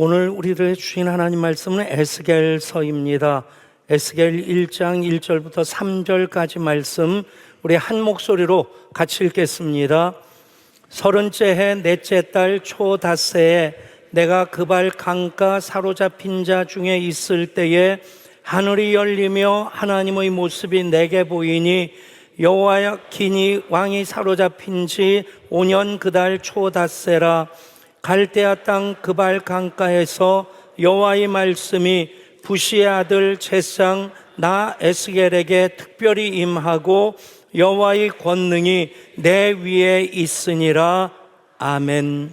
오늘 우리를 주신 하나님 말씀은 에스겔서입니다. 에스겔 1장 1절부터 3절까지 말씀 우리 한 목소리로 같이 읽겠습니다. 서른째 해 넷째 달 초닷새에 내가 그발 강가 사로잡힌 자 중에 있을 때에 하늘이 열리며 하나님의 모습이 내게 보이니 여호와야키니 왕이 사로잡힌 지 5년 그달 초닷새라 갈대아 땅 그발 강가에서 여호와의 말씀이 부시의 아들 제상 나 에스겔에게 특별히 임하고 여호와의 권능이 내 위에 있으니라 아멘.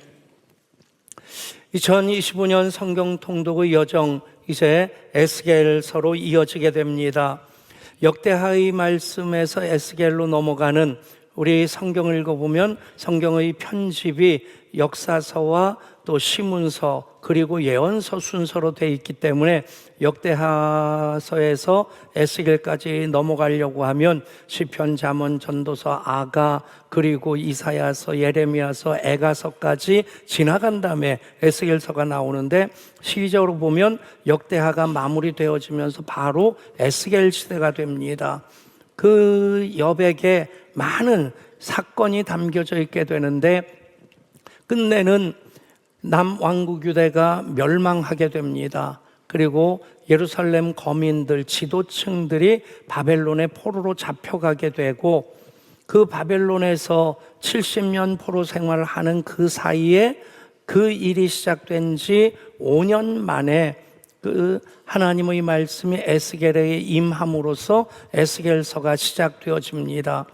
2025년 성경 통독의 여정 이제 에스겔서로 이어지게 됩니다. 역대하의 말씀에서 에스겔로 넘어가는 우리 성경을 읽어보면 성경의 편집이 역사서와 또 시문서 그리고 예언서 순서로 되어 있기 때문에 역대하서에서 에스겔까지 넘어가려고 하면 시편, 잠언, 전도서, 아가 그리고 이사야서, 예레미야서, 에가서까지 지나간 다음에 에스겔서가 나오는데 시기적으로 보면 역대하가 마무리되어지면서 바로 에스겔 시대가 됩니다. 그 여백에 많은 사건이 담겨져 있게 되는데 끝내는 남왕국 유대가 멸망하게 됩니다. 그리고 예루살렘 거민들, 지도층들이 바벨론의 포로로 잡혀가게 되고 그 바벨론에서 70년 포로 생활을 하는 그 사이에 그 일이 시작된 지 5년 만에 그 하나님의 말씀이 에스겔에 임함으로써 에스겔서가 시작되어집니다.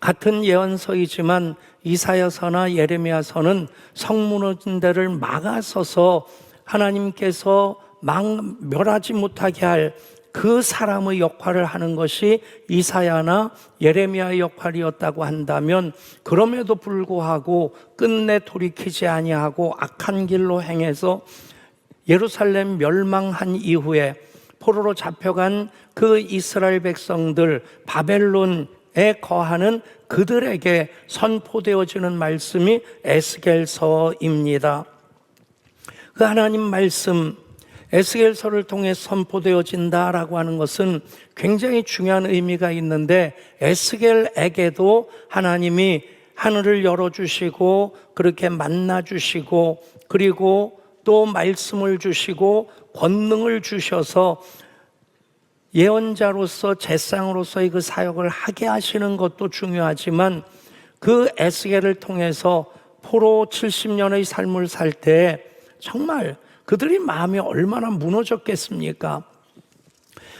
같은 예언서이지만 이사야서나 예레미야서는 성문인들을 막아서서 하나님께서 막 멸하지 못하게 할 그 사람의 역할을 하는 것이 이사야나 예레미야의 역할이었다고 한다면 그럼에도 불구하고 끝내 돌이키지 아니하고 악한 길로 행해서 예루살렘 멸망한 이후에 포로로 잡혀간 그 이스라엘 백성들 바벨론에 거하는 그들에게 선포되어지는 말씀이 에스겔서입니다. 그 하나님 말씀 에스겔서를 통해 선포되어진다라고 하는 것은 굉장히 중요한 의미가 있는데 에스겔에게도 하나님이 하늘을 열어 주시고 그렇게 만나 주시고 그리고 또 말씀을 주시고 권능을 주셔서 예언자로서 제상으로서의 그 사역을 하게 하시는 것도 중요하지만 그 에스겔을 통해서 포로 70년의 삶을 살 때 정말 그들이 마음이 얼마나 무너졌겠습니까?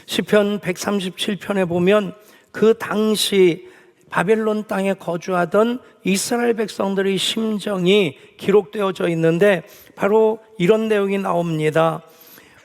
시편 137편에 보면 그 당시 바벨론 땅에 거주하던 이스라엘 백성들의 심정이 기록되어져 있는데 바로 이런 내용이 나옵니다.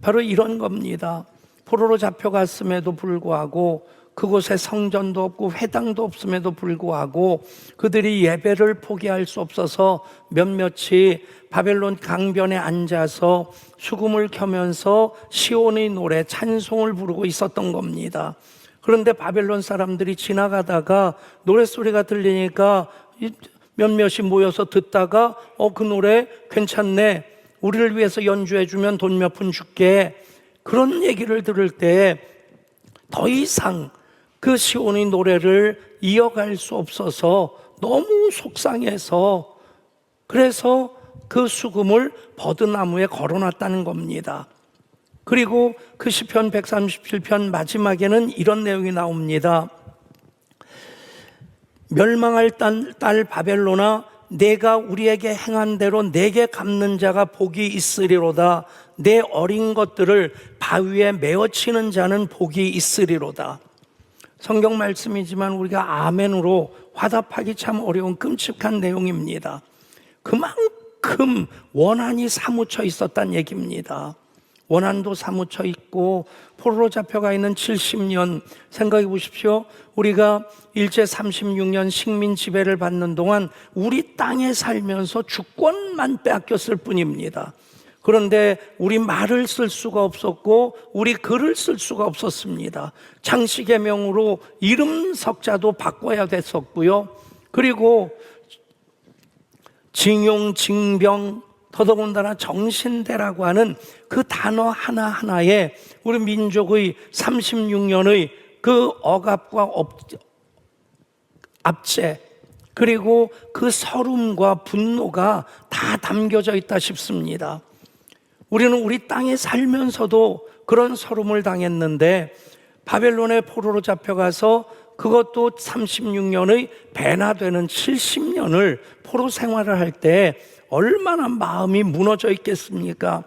바로 이런 겁니다. 포로로 잡혀갔음에도 불구하고 그곳에 성전도 없고 회당도 없음에도 불구하고 그들이 예배를 포기할 수 없어서 몇몇이 바벨론 강변에 앉아서 수금을 켜면서 시온의 노래 찬송을 부르고 있었던 겁니다. 그런데 바벨론 사람들이 지나가다가 노래소리가 들리니까 몇몇이 모여서 듣다가 어 그 노래 괜찮네. 우리를 위해서 연주해 주면 돈 몇 푼 줄게. 그런 얘기를 들을 때 더 이상 그 시온의 노래를 이어갈 수 없어서 너무 속상해서 그래서 그 수금을 버드나무에 걸어놨다는 겁니다. 그리고 그 시편 137편 마지막에는 이런 내용이 나옵니다. 멸망할 딸, 딸 바벨로나 내가 우리에게 행한 대로 내게 갚는 자가 복이 있으리로다. 내 어린 것들을 바위에 메어치는 자는 복이 있으리로다. 성경 말씀이지만 우리가 아멘으로 화답하기 참 어려운 끔찍한 내용입니다. 그만큼 원한이 사무쳐 있었단 얘기입니다. 원한도 사무쳐 있고 포로로 잡혀가 있는 70년 생각해 보십시오. 우리가 일제 36년 식민 지배를 받는 동안 우리 땅에 살면서 주권만 빼앗겼을 뿐입니다. 그런데 우리 말을 쓸 수가 없었고 우리 글을 쓸 수가 없었습니다. 창씨개명으로 이름 석자도 바꿔야 됐었고요. 그리고 징용, 징병, 더더군다나 정신대라고 하는 그 단어 하나하나에 우리 민족의 36년의 그 억압과 업, 압제, 그리고 그 서름과 분노가 다 담겨져 있다 싶습니다. 우리는 우리 땅에 살면서도 그런 서름을 당했는데 바벨론의 포로로 잡혀가서 그것도 36년의 배나 되는 70년을 포로 생활을 할 때 얼마나 마음이 무너져 있겠습니까?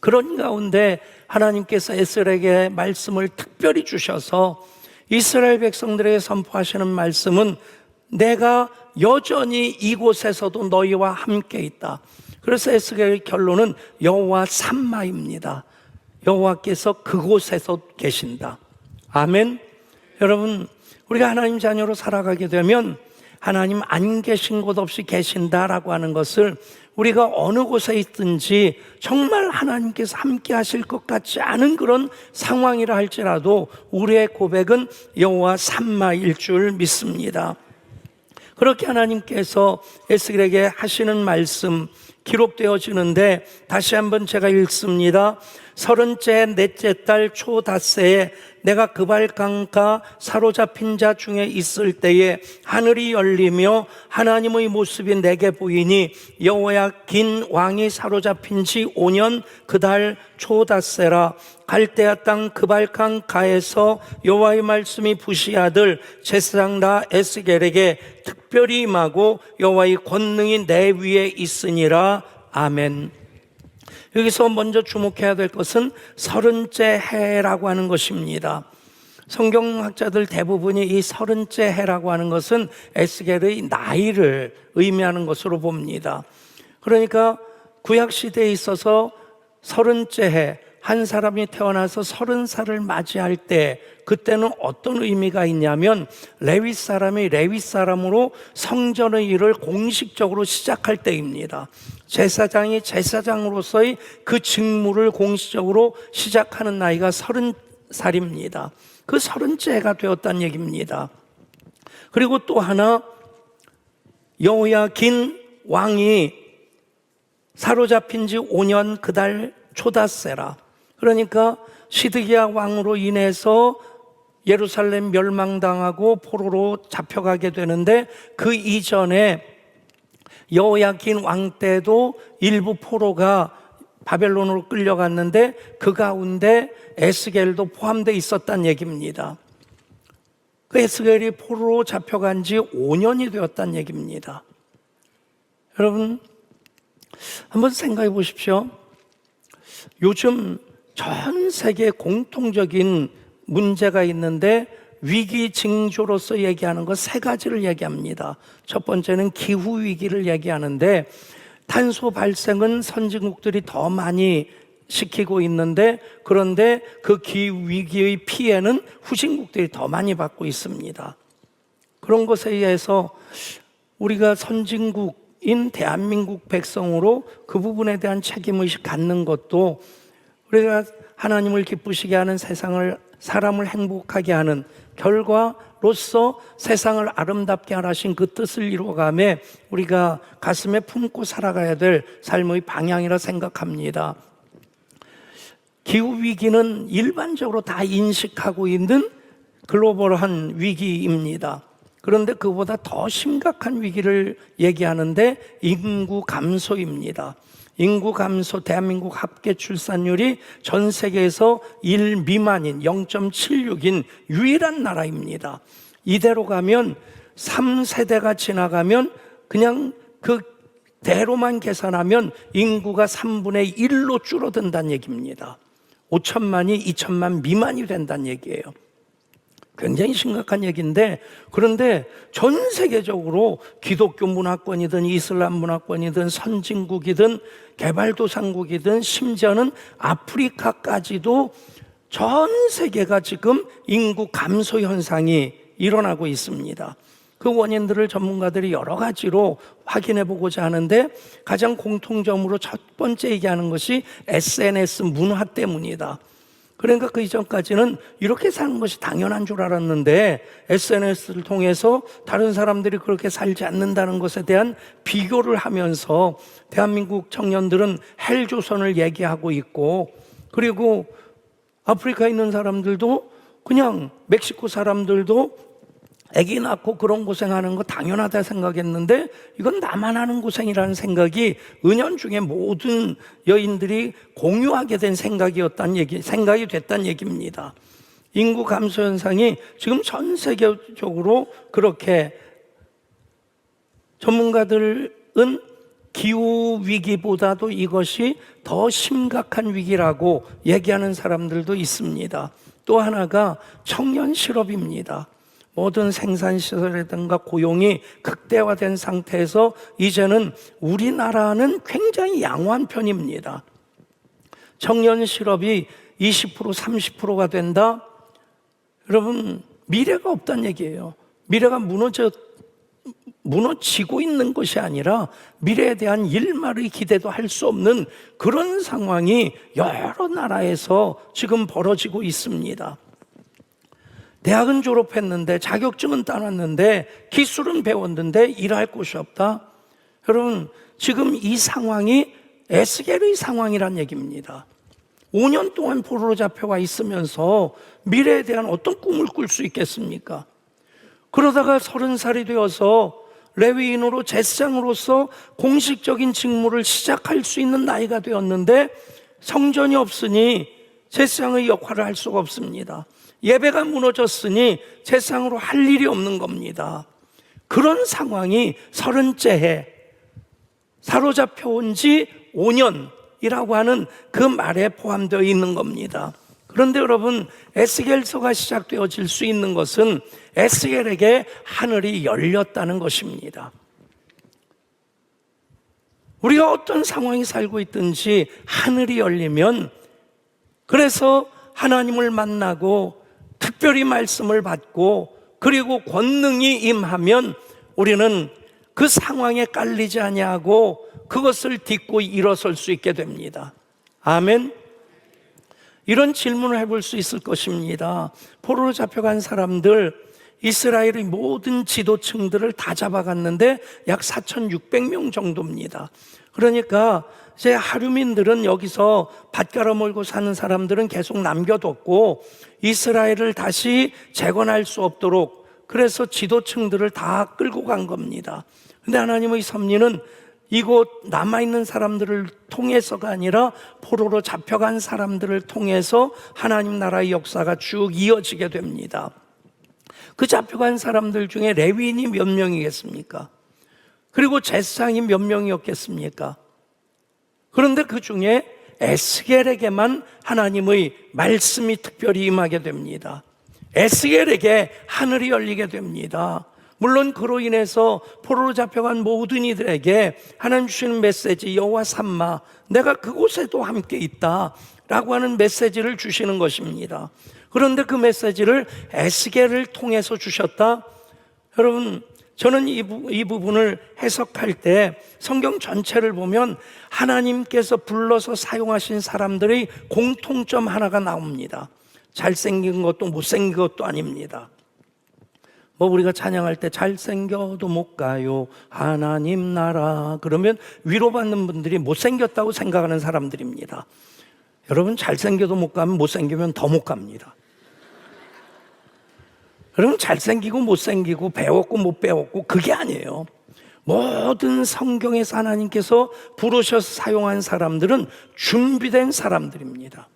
그런 가운데 하나님께서 에스겔에게 말씀을 특별히 주셔서 이스라엘 백성들에게 선포하시는 말씀은 내가 여전히 이곳에서도 너희와 함께 있다. 그래서 에스겔의 결론은 여호와 삼마입니다. 여호와께서 그곳에서 계신다. 아멘. 여러분, 우리가 하나님 자녀로 살아가게 되면 하나님 안 계신 곳 없이 계신다라고 하는 것을 우리가 어느 곳에 있든지 정말 하나님께서 함께 하실 것 같지 않은 그런 상황이라 할지라도 우리의 고백은 여호와 삼마일 줄 믿습니다. 그렇게 하나님께서 에스겔에게 하시는 말씀 기록되어지는데 다시 한번 제가 읽습니다. 서른째 넷째 달 초닷새에 내가 그발강가 사로잡힌 자 중에 있을 때에 하늘이 열리며 하나님의 모습이 내게 보이니 여호야 긴 왕이 사로잡힌 지 5년 그달 초닷새라 갈대아 땅 그발강 가에서 여호와의 말씀이 부시 아들 제사장다 에스겔에게 특별히 임하고 여호와의 권능이 내 위에 있으니라 아멘. 여기서 먼저 주목해야 될 것은 서른째 해라고 하는 것입니다. 성경학자들 대부분이 이 서른째 해라고 하는 것은 에스겔의 나이를 의미하는 것으로 봅니다. 그러니까 구약 시대에 있어서 서른째 해, 한 사람이 태어나서 서른 살을 맞이할 때 그때는 어떤 의미가 있냐면 레위 사람이 레위 사람으로 성전의 일을 공식적으로 시작할 때입니다. 제사장이 제사장으로서의 그 직무를 공식적으로 시작하는 나이가 서른 살입니다. 그 서른째가 되었다는 얘기입니다. 그리고 또 하나 여호야긴 왕이 사로잡힌 지 5년 그달 초다세라. 그러니까 시드기야 왕으로 인해서 예루살렘 멸망당하고 포로로 잡혀가게 되는데 그 이전에 여호야긴 왕 때도 일부 포로가 바벨론으로 끌려갔는데 그 가운데 에스겔도 포함되어 있었단 얘기입니다. 그 에스겔이 포로로 잡혀간 지 5년이 되었단 얘기입니다. 여러분, 한번 생각해 보십시오. 요즘 전 세계 공통적인 문제가 있는데 위기 징조로서 얘기하는 것 세 가지를 얘기합니다. 첫 번째는 기후 위기를 얘기하는데 탄소 발생은 선진국들이 더 많이 시키고 있는데 그런데 그 기후 위기의 피해는 후진국들이 더 많이 받고 있습니다. 그런 것에 의해서 우리가 선진국인 대한민국 백성으로 그 부분에 대한 책임의식 갖는 것도 우리가 하나님을 기쁘시게 하는 세상을 사람을 행복하게 하는 결과로서 세상을 아름답게 하신 그 뜻을 이루어가며 우리가 가슴에 품고 살아가야 될 삶의 방향이라 생각합니다. 기후 위기는 일반적으로 다 인식하고 있는 글로벌한 위기입니다. 그런데 그보다 더 심각한 위기를 얘기하는데 인구 감소입니다. 인구 감소, 대한민국 합계 출산율이 전 세계에서 1 미만인 0.76인 유일한 나라입니다. 이대로 가면 3세대가 지나가면 그냥 그 대로만 계산하면 인구가 3분의 1로 줄어든다는 얘기입니다. 5천만이 2천만 미만이 된다는 얘기예요. 굉장히 심각한 얘기인데 그런데 전 세계적으로 기독교 문화권이든 이슬람 문화권이든 선진국이든 개발도상국이든 심지어는 아프리카까지도 전 세계가 지금 인구 감소 현상이 일어나고 있습니다. 그 원인들을 전문가들이 여러 가지로 확인해 보고자 하는데 가장 공통점으로 첫 번째 얘기하는 것이 SNS 문화 때문이다. 그러니까 그 이전까지는 이렇게 사는 것이 당연한 줄 알았는데 SNS를 통해서 다른 사람들이 그렇게 살지 않는다는 것에 대한 비교를 하면서 대한민국 청년들은 헬조선을 얘기하고 있고 그리고 아프리카에 있는 사람들도 그냥 멕시코 사람들도 아기 낳고 그런 고생하는 거 당연하다 생각했는데 이건 나만 하는 고생이라는 생각이 은연 중에 모든 여인들이 공유하게 된 생각이었단 얘기, 생각이 됐단 얘기입니다. 인구 감소 현상이 지금 전 세계적으로 그렇게 전문가들은 기후 위기보다도 이것이 더 심각한 위기라고 얘기하는 사람들도 있습니다. 또 하나가 청년 실업입니다. 모든 생산시설이든가 고용이 극대화된 상태에서 이제는 우리나라는 굉장히 양호한 편입니다. 청년 실업이 20% 30%가 된다? 여러분, 미래가 없다는 얘기예요. 미래가 무너져, 무너지고 있는 것이 아니라 미래에 대한 일말의 기대도 할 수 없는 그런 상황이 여러 나라에서 지금 벌어지고 있습니다. 대학은 졸업했는데 자격증은 따놨는데 기술은 배웠는데 일할 곳이 없다. 여러분 지금 이 상황이 에스겔의 상황이란 얘기입니다. 5년 동안 포로로 잡혀가 있으면서 미래에 대한 어떤 꿈을 꿀 수 있겠습니까? 그러다가 서른 살이 되어서 레위인으로 제사장으로서 공식적인 직무를 시작할 수 있는 나이가 되었는데 성전이 없으니 제사장의 역할을 할 수가 없습니다. 예배가 무너졌으니 세상으로 할 일이 없는 겁니다. 그런 상황이 서른째 해 사로잡혀 온 지 5년이라고 하는 그 말에 포함되어 있는 겁니다. 그런데 여러분 에스겔서가 시작되어질 수 있는 것은 에스겔에게 하늘이 열렸다는 것입니다. 우리가 어떤 상황이 살고 있든지 하늘이 열리면 그래서 하나님을 만나고 특별히 말씀을 받고 그리고 권능이 임하면 우리는 그 상황에 깔리지 아니하고 그것을 딛고 일어설 수 있게 됩니다. 아멘. 이런 질문을 해볼 수 있을 것입니다. 포로로 잡혀간 사람들, 이스라엘의 모든 지도층들을 다 잡아갔는데 약 4,600명 정도입니다. 그러니까 제 하류민들은 여기서 밭가라 몰고 사는 사람들은 계속 남겨뒀고 이스라엘을 다시 재건할 수 없도록 그래서 지도층들을 다 끌고 간 겁니다. 근데 하나님의 섭리는 이곳 남아있는 사람들을 통해서가 아니라 포로로 잡혀간 사람들을 통해서 하나님 나라의 역사가 쭉 이어지게 됩니다. 그 잡혀간 사람들 중에 레위인이 몇 명이겠습니까? 그리고 제사장이 몇 명이었겠습니까? 그런데 그 중에 에스겔에게만 하나님의 말씀이 특별히 임하게 됩니다. 에스겔에게 하늘이 열리게 됩니다. 물론 그로 인해서 포로로 잡혀간 모든 이들에게 하나님 주시는 메시지 여호와 삼마 내가 그곳에도 함께 있다라고 하는 메시지를 주시는 것입니다. 그런데 그 메시지를 에스겔을 통해서 주셨다. 여러분 저는 이, 부, 이 부분을 해석할 때 성경 전체를 보면 하나님께서 불러서 사용하신 사람들의 공통점 하나가 나옵니다. 잘생긴 것도 못생긴 것도 아닙니다. 뭐 우리가 찬양할 때 잘생겨도 못 가요. 하나님 나라. 그러면 위로받는 분들이 못생겼다고 생각하는 사람들입니다. 여러분 잘생겨도 못 가면 못생기면 더 못 갑니다. 그러면 잘생기고 못생기고 배웠고 못 배웠고 그게 아니에요. 모든 성경에서 하나님께서 부르셔서 사용한 사람들은 준비된 사람들입니다.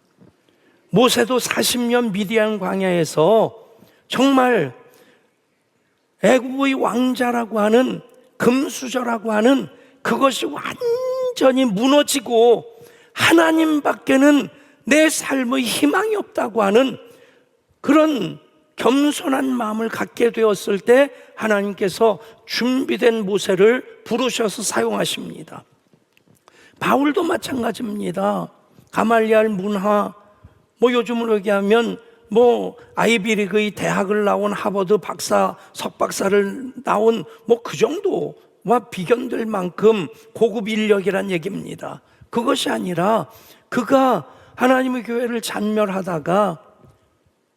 모세도 40년 미디안 광야에서 정말 애굽의 왕자라고 하는 금수저라고 하는 그것이 완전히 무너지고 하나님 밖에는 내 삶의 희망이 없다고 하는 그런 겸손한 마음을 갖게 되었을 때 하나님께서 준비된 모세를 부르셔서 사용하십니다. 바울도 마찬가지입니다. 가말리알 문화, 뭐 요즘으로 얘기하면 뭐 아이비리그의 대학을 나온 하버드 박사, 석박사를 나온 뭐 그 정도와 비견될 만큼 고급 인력이란 얘기입니다. 그것이 아니라 그가 하나님의 교회를 잔멸하다가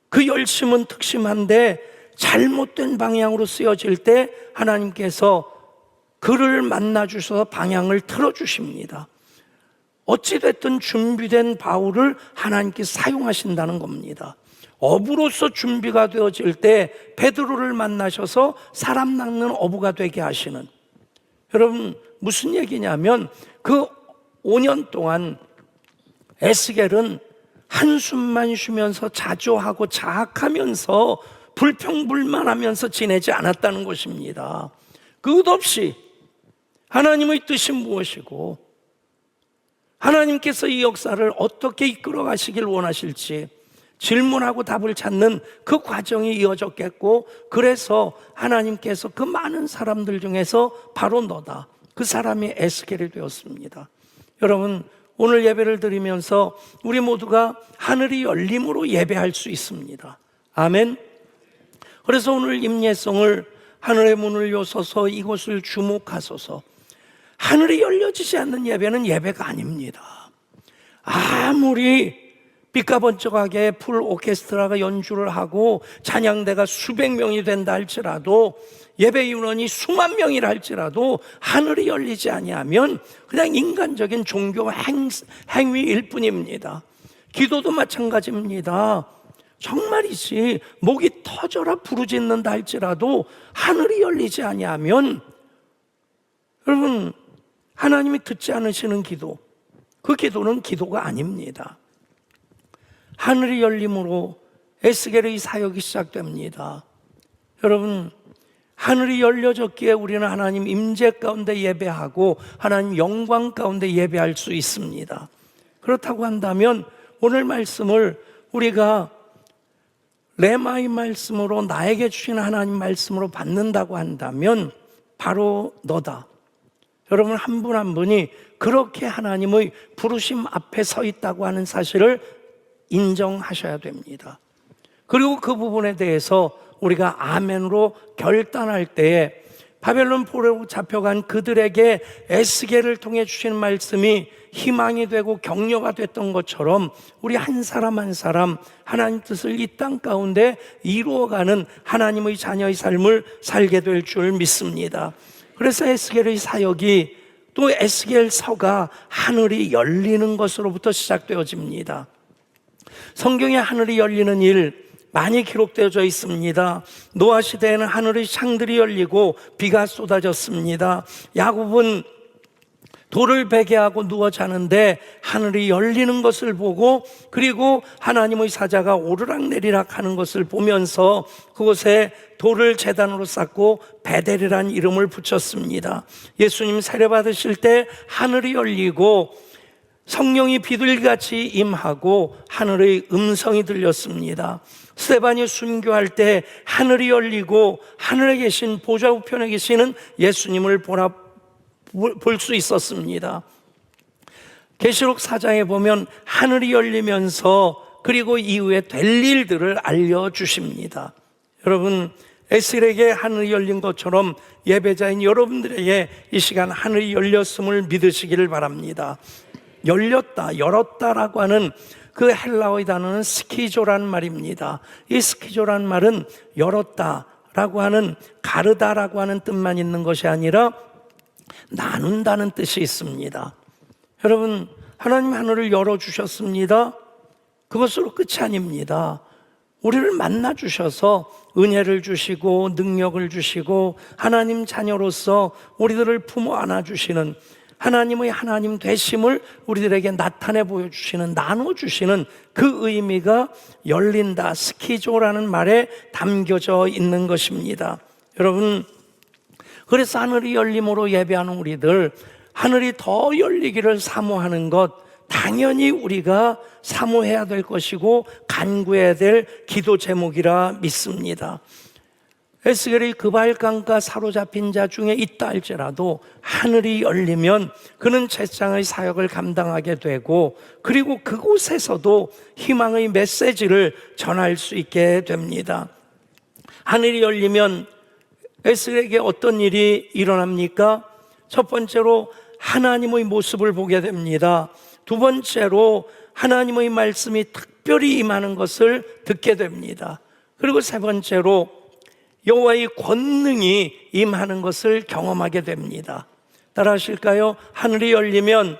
그 열심은 특심한데 잘못된 방향으로 쓰여질 때 하나님께서 그를 만나 주셔서 방향을 틀어 주십니다. 어찌 됐든 준비된 바울을 하나님께 사용하신다는 겁니다. 어부로서 준비가 되어질 때 베드로를 만나셔서 사람 낚는 어부가 되게 하시는 여러분 무슨 얘기냐면 그 5년 동안 에스겔은 한숨만 쉬면서 자조하고 자학하면서 불평불만하면서 지내지 않았다는 것입니다. 끝없이 하나님의 뜻이 무엇이고 하나님께서 이 역사를 어떻게 이끌어 가시길 원하실지 질문하고 답을 찾는 그 과정이 이어졌겠고 그래서 하나님께서 그 많은 사람들 중에서 바로 너다. 그 사람이 에스겔이 되었습니다. 여러분 오늘 예배를 드리면서 우리 모두가 하늘이 열림으로 예배할 수 있습니다. 아멘. 그래서 오늘 임예성을 하늘의 문을 여서서 이곳을 주목하소서. 하늘이 열려지지 않는 예배는 예배가 아닙니다. 아무리 삐까번쩍하게 풀 오케스트라가 연주를 하고 찬양대가 수백 명이 된다 할지라도 예배 인원이 수만 명이라 할지라도 하늘이 열리지 아니하면 그냥 인간적인 종교 행, 행위일 뿐입니다. 기도도 마찬가지입니다. 정말이지 목이 터져라 부르짖는다 할지라도 하늘이 열리지 아니하면 여러분 하나님이 듣지 않으시는 기도 그 기도는 기도가 아닙니다. 하늘이 열림으로 에스겔의 사역이 시작됩니다. 여러분 하늘이 열려졌기에 우리는 하나님 임재 가운데 예배하고 하나님 영광 가운데 예배할 수 있습니다. 그렇다고 한다면 오늘 말씀을 우리가 레마의 말씀으로 나에게 주신 하나님 말씀으로 받는다고 한다면 바로 너다. 여러분 한 분한 분이 그렇게 하나님의 부르심 앞에 서 있다고 하는 사실을 인정하셔야 됩니다. 그리고 그 부분에 대해서 우리가 아멘으로 결단할 때에 바벨론 포로로 잡혀간 그들에게 에스겔을 통해 주신 말씀이 희망이 되고 격려가 됐던 것처럼 우리 한 사람 한 사람 하나님 뜻을 이 땅 가운데 이루어가는 하나님의 자녀의 삶을 살게 될 줄 믿습니다. 그래서 에스겔의 사역이 또 에스겔서가 하늘이 열리는 것으로부터 시작되어집니다. 성경에 하늘이 열리는 일 많이 기록되어져 있습니다. 노아 시대에는 하늘의 창들이 열리고 비가 쏟아졌습니다. 야곱은 돌을 베게 하고 누워 자는데 하늘이 열리는 것을 보고 그리고 하나님의 사자가 오르락 내리락 하는 것을 보면서 그곳에 돌을 재단으로 쌓고 베델이란 이름을 붙였습니다. 예수님 세례 받으실 때 하늘이 열리고 성령이 비둘기같이 임하고 하늘의 음성이 들렸습니다. 스테반이 순교할 때 하늘이 열리고 하늘에 계신 보좌 우편에 계시는 예수님을 보라 볼 수 있었습니다. 계시록 4장에 보면 하늘이 열리면서 그리고 이후에 될 일들을 알려 주십니다. 여러분 에스겔에게 하늘이 열린 것처럼 예배자인 여러분들에게 이 시간 하늘이 열렸음을 믿으시기를 바랍니다. 열렸다, 열었다라고 하는 그 헬라어의 단어는 스키조란 말입니다. 이 스키조란 말은 열었다 라고 하는 가르다 라고 하는 뜻만 있는 것이 아니라 나눈다는 뜻이 있습니다. 여러분, 하나님 하늘을 열어주셨습니다. 그것으로 끝이 아닙니다. 우리를 만나 주셔서 은혜를 주시고 능력을 주시고 하나님 자녀로서 우리들을 품어 안아 주시는 하나님의 하나님 되심을 우리들에게 나타내 보여주시는, 나눠주시는 그 의미가 열린다, 스키조라는 말에 담겨져 있는 것입니다. 여러분, 그래서 하늘이 열림으로 예배하는 우리들, 하늘이 더 열리기를 사모하는 것, 당연히 우리가 사모해야 될 것이고 간구해야 될 기도 제목이라 믿습니다. 에스겔이 그발강가 사로잡힌 자 중에 있다 할지라도 하늘이 열리면 그는 제장의 사역을 감당하게 되고 그리고 그곳에서도 희망의 메시지를 전할 수 있게 됩니다. 하늘이 열리면 에스겔에게 어떤 일이 일어납니까? 첫 번째로 하나님의 모습을 보게 됩니다. 두 번째로 하나님의 말씀이 특별히 임하는 것을 듣게 됩니다. 그리고 세 번째로 여호와의 권능이 임하는 것을 경험하게 됩니다. 따라하실까요? 하늘이 열리면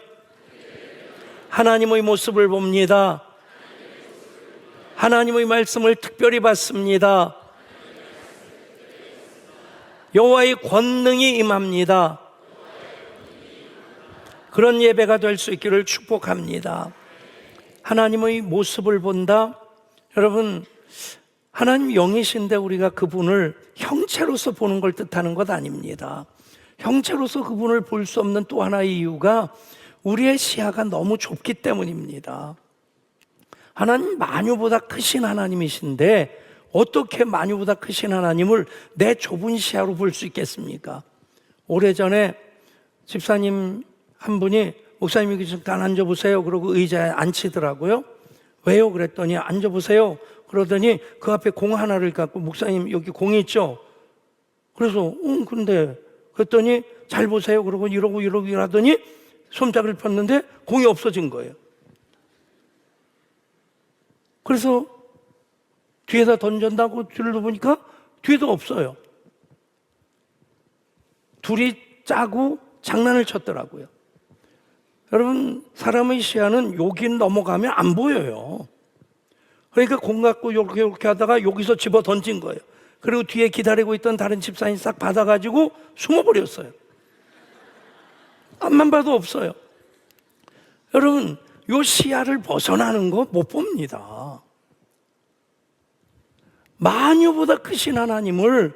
하나님의 모습을 봅니다. 하나님의 말씀을 특별히 받습니다. 여호와의 권능이 임합니다. 그런 예배가 될 수 있기를 축복합니다. 하나님의 모습을 본다. 여러분, 하나님 영이신데 우리가 그분을 형체로서 보는 걸 뜻하는 것 아닙니다. 형체로서 그분을 볼 수 없는 또 하나의 이유가 우리의 시야가 너무 좁기 때문입니다. 하나님 만유보다 크신 하나님이신데 어떻게 만유보다 크신 하나님을 내 좁은 시야로 볼 수 있겠습니까? 오래전에 집사님 한 분이 목사님 여기 잠깐 앉아보세요. 그러고 의자에 앉히더라고요. 왜요? 그랬더니 앉아보세요. 그러더니 그 앞에 공 하나를 갖고 목사님 여기 공이 있죠? 그래서 응 근데 그랬더니 잘 보세요. 그러고 이러고 이러고 이러더니 손잡이를 폈는데 공이 없어진 거예요. 그래서 뒤에다 던졌다고 뒤를 보니까 뒤에도 없어요. 둘이 짜고 장난을 쳤더라고요. 여러분, 사람의 시야는 여기 넘어가면 안 보여요. 그러니까 공 갖고 이렇게 이렇게 하다가 여기서 집어 던진 거예요. 그리고 뒤에 기다리고 있던 다른 집사님 싹 받아가지고 숨어버렸어요. 앞만 봐도 없어요. 여러분, 요 시야를 벗어나는 거 못 봅니다. 마녀보다 크신 하나님을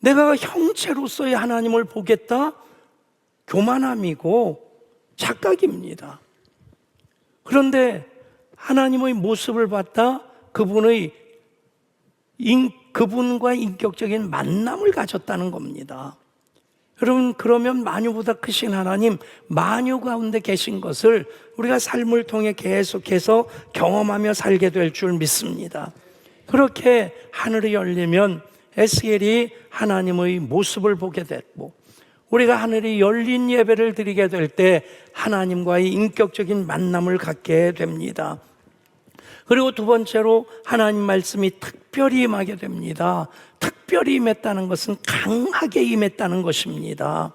내가 형체로서의 하나님을 보겠다? 교만함이고 착각입니다. 그런데 하나님의 모습을 봤다 그분의 인, 그분과 인격적인 만남을 가졌다는 겁니다. 여러분 그러면 마녀보다 크신 하나님 마녀 가운데 계신 것을 우리가 삶을 통해 계속해서 경험하며 살게 될 줄 믿습니다. 그렇게 하늘이 열리면 에스겔이 하나님의 모습을 보게 됐고 우리가 하늘이 열린 예배를 드리게 될 때 하나님과의 인격적인 만남을 갖게 됩니다. 그리고 두 번째로 하나님 말씀이 특별히 임하게 됩니다. 특별히 임했다는 것은 강하게 임했다는 것입니다.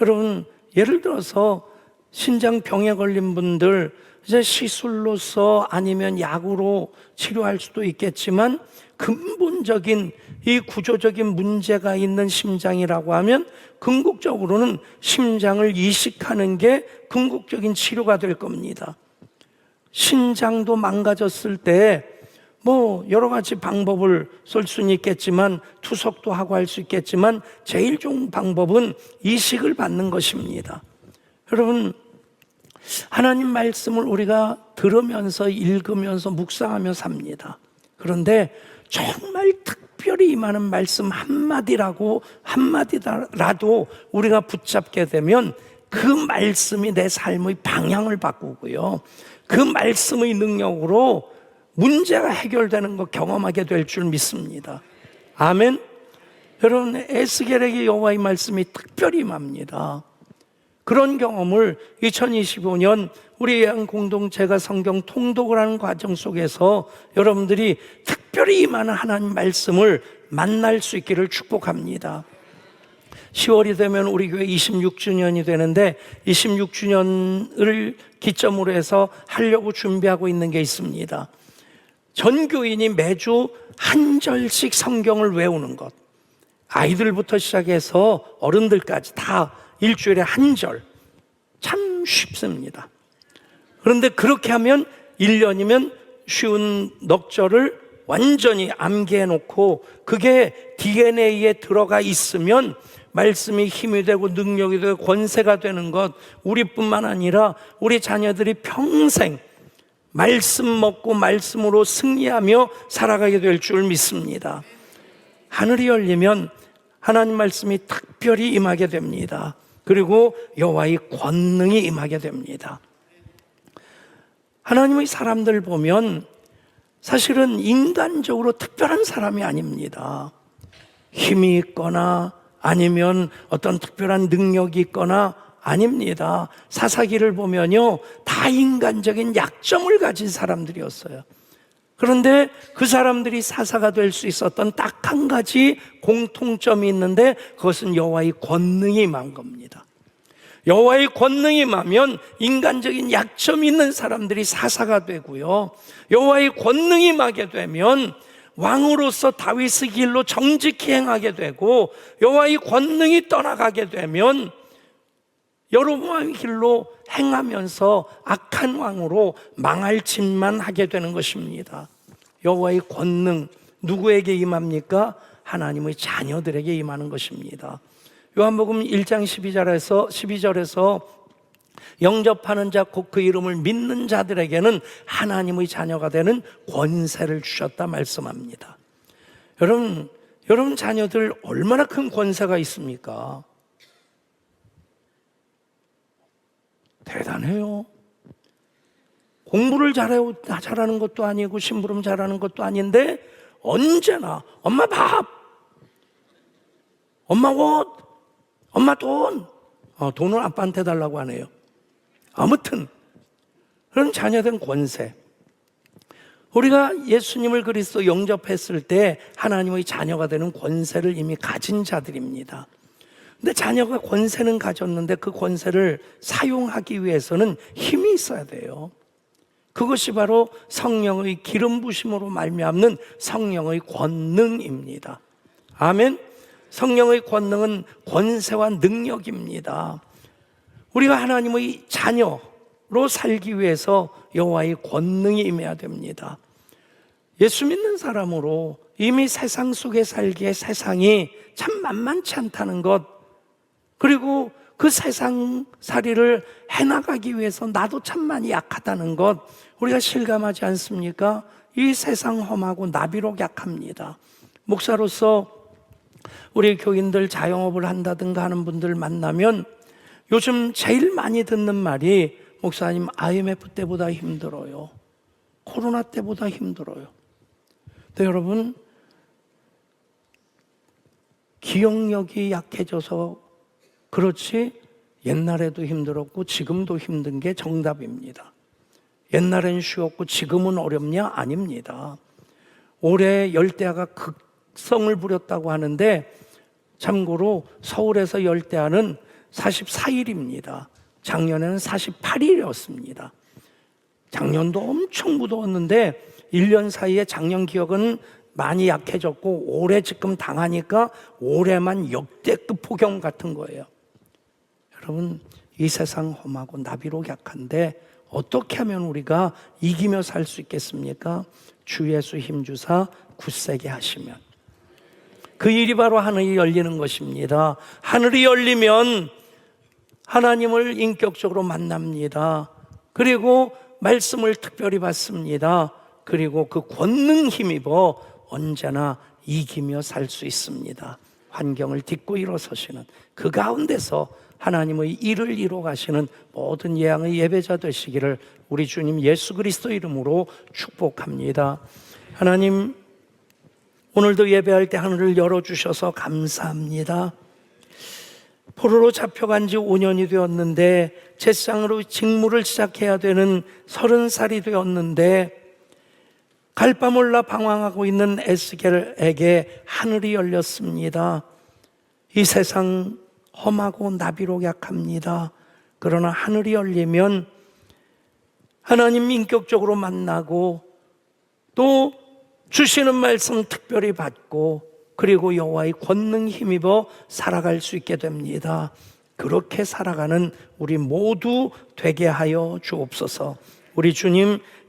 여러분, 예를 들어서 신장 병에 걸린 분들 이제 시술로서 아니면 약으로 치료할 수도 있겠지만 근본적인 이 구조적인 문제가 있는 심장이라고 하면 궁극적으로는 심장을 이식하는 게 궁극적인 치료가 될 겁니다. 신장도 망가졌을 때 뭐 여러 가지 방법을 쓸 수는 있겠지만 투석도 하고 할 수 있겠지만 제일 좋은 방법은 이식을 받는 것입니다. 여러분 하나님 말씀을 우리가 들으면서 읽으면서 묵상하며 삽니다. 그런데 정말 특 별히 임하는 말씀 한마디라고 한마디라도 우리가 붙잡게 되면 그 말씀이 내 삶의 방향을 바꾸고요. 그 말씀의 능력으로 문제가 해결되는 거 경험하게 될 줄 믿습니다. 아멘. 여러분 에스겔에게 여호와의 말씀이 특별히 임합니다. 그런 경험을 2025년 우리 예한 공동체가 성경 통독을 하는 과정 속에서 여러분들이 특별히 임하는 하나님 말씀을 만날 수 있기를 축복합니다. 10월이 되면 우리 교회 26주년이 되는데 26주년을 기점으로 해서 하려고 준비하고 있는 게 있습니다. 전 교인이 매주 한 절씩 성경을 외우는 것. 아이들부터 시작해서 어른들까지 다 일주일에 한 절. 참 쉽습니다. 그런데 그렇게 하면 1년이면 쉬운 넉 절을 완전히 암기해 놓고 그게 DNA에 들어가 있으면 말씀이 힘이 되고 능력이 되고 권세가 되는 것 우리뿐만 아니라 우리 자녀들이 평생 말씀 먹고 말씀으로 승리하며 살아가게 될 줄 믿습니다. 하늘이 열리면 하나님 말씀이 특별히 임하게 됩니다. 그리고 여호와의 권능이 임하게 됩니다. 하나님의 사람들 보면 사실은 인간적으로 특별한 사람이 아닙니다. 힘이 있거나 아니면 어떤 특별한 능력이 있거나 아닙니다. 사사기를 보면요. 다 인간적인 약점을 가진 사람들이었어요. 그런데 그 사람들이 사사가 될 수 있었던 딱 한 가지 공통점이 있는데 그것은 여호와의 권능이 임한 겁니다. 여호와의 권능이 임하면 인간적인 약점이 있는 사람들이 사사가 되고요. 여호와의 권능이 임하게 되면 왕으로서 다윗의 길로 정직히 행하게 되고 여호와의 권능이 떠나가게 되면 여로보암의 길로 행하면서 악한 왕으로 망할 짓만 하게 되는 것입니다. 여호와의 권능 누구에게 임합니까? 하나님의 자녀들에게 임하는 것입니다. 요한복음 1장 12절에서 12절에서 영접하는 자 곧 그 이름을 믿는 자들에게는 하나님의 자녀가 되는 권세를 주셨다 말씀합니다. 여러분, 여러분 자녀들 얼마나 큰 권세가 있습니까? 대단해요. 공부를 잘해요, 잘하는 것도 아니고 심부름 잘하는 것도 아닌데 언제나 엄마 밥, 엄마 옷, 엄마 돈, 어, 돈은 아빠한테 달라고 하네요. 아무튼 그런 자녀된 권세. 우리가 예수님을 그리스도 영접했을 때 하나님의 자녀가 되는 권세를 이미 가진 자들입니다. 근데 자녀가 권세는 가졌는데 그 권세를 사용하기 위해서는 힘이 있어야 돼요. 그것이 바로 성령의 기름 부심으로 말미암는 성령의 권능입니다. 아멘. 성령의 권능은 권세와 능력입니다. 우리가 하나님의 자녀로 살기 위해서 여호와의 권능이 임해야 됩니다. 예수 믿는 사람으로 이미 세상 속에 살기에 세상이 참 만만치 않다는 것, 그리고 그 세상 살이를 해나가기 위해서 나도 참 많이 약하다는 것, 우리가 실감하지 않습니까? 이 세상 험하고 나비로 약합니다. 목사로서 우리 교인들 자영업을 한다든가 하는 분들 만나면 요즘 제일 많이 듣는 말이 목사님 IMF 때보다 힘들어요. 코로나 때보다 힘들어요. 근데 여러분 기억력이 약해져서 그렇지 옛날에도 힘들었고 지금도 힘든 게 정답입니다. 옛날엔 쉬웠고 지금은 어렵냐? 아닙니다. 올해 열대야가 극성을 부렸다고 하는데 참고로 서울에서 열대야는 44일입니다. 작년에는 48일이었습니다. 작년도 엄청 무더웠는데 1년 사이에 작년 기억은 많이 약해졌고 올해 지금 당하니까 올해만 역대급 폭염 같은 거예요. 여러분 이 세상 험하고 나비로 약한데 어떻게 하면 우리가 이기며 살 수 있겠습니까? 주 예수 힘 주사 굳세게 하시면 그 일이 바로 하늘이 열리는 것입니다. 하늘이 열리면 하나님을 인격적으로 만납니다. 그리고 말씀을 특별히 받습니다. 그리고 그 권능 힘입어 언제나 이기며 살 수 있습니다. 환경을 딛고 일어서시는 그 가운데서 하나님의 일을 이루어 가시는 모든 예양의 예배자 되시기를 우리 주님 예수 그리스도 이름으로 축복합니다. 하나님 오늘도 예배할 때 하늘을 열어 주셔서 감사합니다. 포로로 잡혀간 지 5년이 되었는데 제상으로 직무를 시작해야 되는 서른 살이 되었는데 갈바 몰라 방황하고 있는 에스겔에게 하늘이 열렸습니다. 이 세상 험하고 나비로 약합니다. 그러나 하늘이 열리면 하나님 인격적으로 만나고 또 주시는 말씀 특별히 받고 그리고 여호와의 권능 힘입어 살아갈 수 있게 됩니다. 그렇게 살아가는 우리 모두 되게 하여 주옵소서. 우리 주님